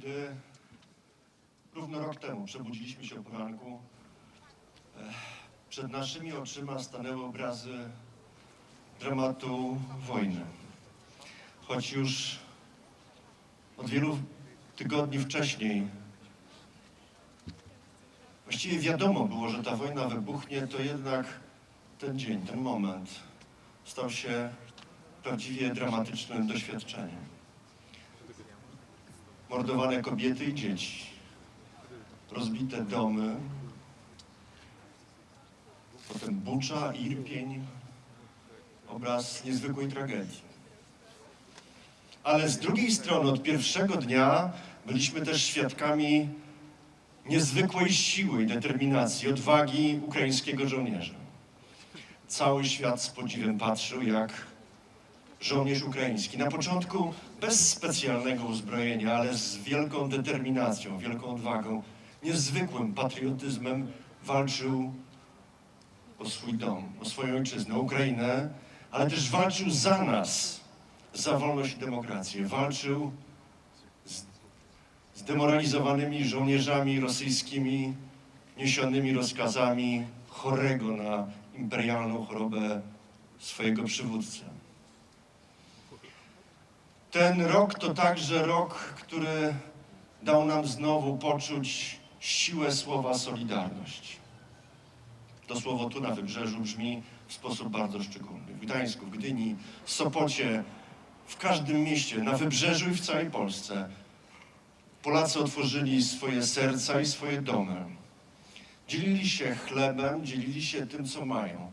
Kiedy równo rok temu przebudziliśmy się o poranku, eh, przed naszymi oczyma stanęły obrazy dramatu wojny. Choć już od wielu tygodni wcześniej właściwie wiadomo było, że ta wojna wybuchnie, to jednak ten dzień, ten moment stał się prawdziwie dramatycznym doświadczeniem mordowane kobiety i dzieci, rozbite domy, potem Bucza, Irpień, obraz niezwykłej tragedii. Ale z drugiej strony, od pierwszego dnia byliśmy też świadkami niezwykłej siły i determinacji, odwagi ukraińskiego żołnierza. Cały świat z podziwem patrzył, jak żołnierz ukraiński. Na początku bez specjalnego uzbrojenia, ale z wielką determinacją, wielką odwagą, niezwykłym patriotyzmem walczył o swój dom, o swoją ojczyznę, o Ukrainę, ale też walczył za nas, za wolność i demokrację. Walczył z, demoralizowanymi żołnierzami rosyjskimi, niesionymi rozkazami chorego na imperialną chorobę swojego przywódcę. Ten rok to także rok, który dał nam znowu poczuć siłę słowa Solidarność. To słowo tu na Wybrzeżu brzmi w sposób bardzo szczególny. W Gdańsku, w Gdyni, w Sopocie, w każdym mieście, na Wybrzeżu i w całej Polsce Polacy otworzyli swoje serca i swoje domy. Dzielili się chlebem, dzielili się tym, co mają.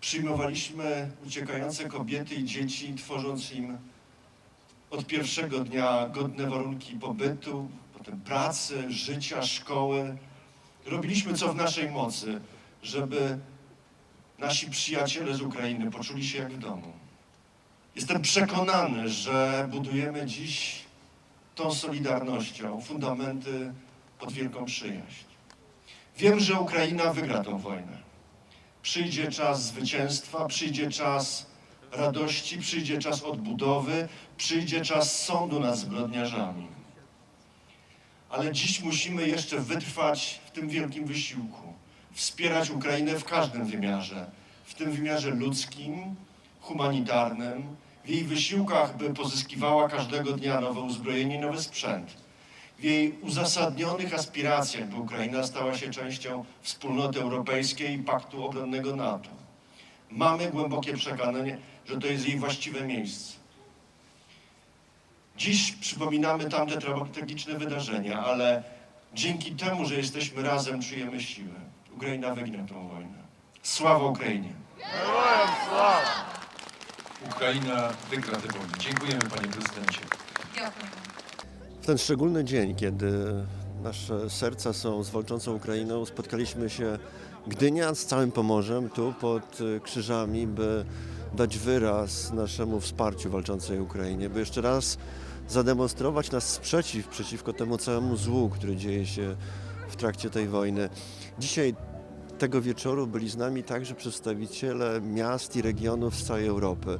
Przyjmowaliśmy uciekające kobiety i dzieci, tworząc im od pierwszego dnia godne warunki pobytu, potem pracy, życia, szkoły. Robiliśmy co w naszej mocy, żeby nasi przyjaciele z Ukrainy poczuli się jak w domu. Jestem przekonany, że budujemy dziś tą solidarnością fundamenty pod wielką przyjaźń. Wiem, że Ukraina wygra tą wojnę. Przyjdzie czas zwycięstwa, przyjdzie czas radości, przyjdzie czas odbudowy, przyjdzie czas sądu nad zbrodniarzami. Ale dziś musimy jeszcze wytrwać w tym wielkim wysiłku, wspierać Ukrainę w każdym wymiarze, w tym wymiarze ludzkim, humanitarnym, w jej wysiłkach, by pozyskiwała każdego dnia nowe uzbrojenie i nowy sprzęt, w jej uzasadnionych aspiracjach, by Ukraina stała się częścią wspólnoty europejskiej i paktu obronnego NATO mamy głębokie przekonanie, że to jest jej właściwe miejsce. Dziś przypominamy tamte tragiczne wydarzenia, ale dzięki temu, że jesteśmy razem, czujemy siłę. Ukraina wygra tę wojnę. Sława Ukrainie! Ukraina wygra tę wojnę. Dziękujemy panie prezydencie. W ten szczególny dzień, kiedy nasze serca są z walczącą Ukrainą, spotkaliśmy się Gdynia z całym Pomorzem tu pod y, krzyżami, by dać wyraz naszemu wsparciu walczącej Ukrainie, by jeszcze raz zademonstrować nasz sprzeciw przeciwko temu całemu złu, który dzieje się w trakcie tej wojny. Dzisiaj tego wieczoru byli z nami także przedstawiciele miast i regionów z całej Europy.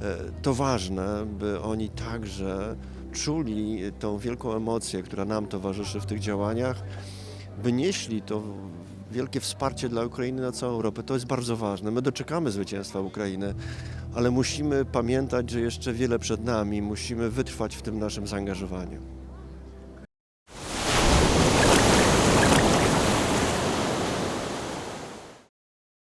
E, To ważne, by oni także czuli tą wielką emocję, która nam towarzyszy w tych działaniach, by nieśli to wielkie wsparcie dla Ukrainy na całą Europę. To jest bardzo ważne. My doczekamy zwycięstwa Ukrainy, ale musimy pamiętać, że jeszcze wiele przed nami. Musimy wytrwać w tym naszym zaangażowaniu.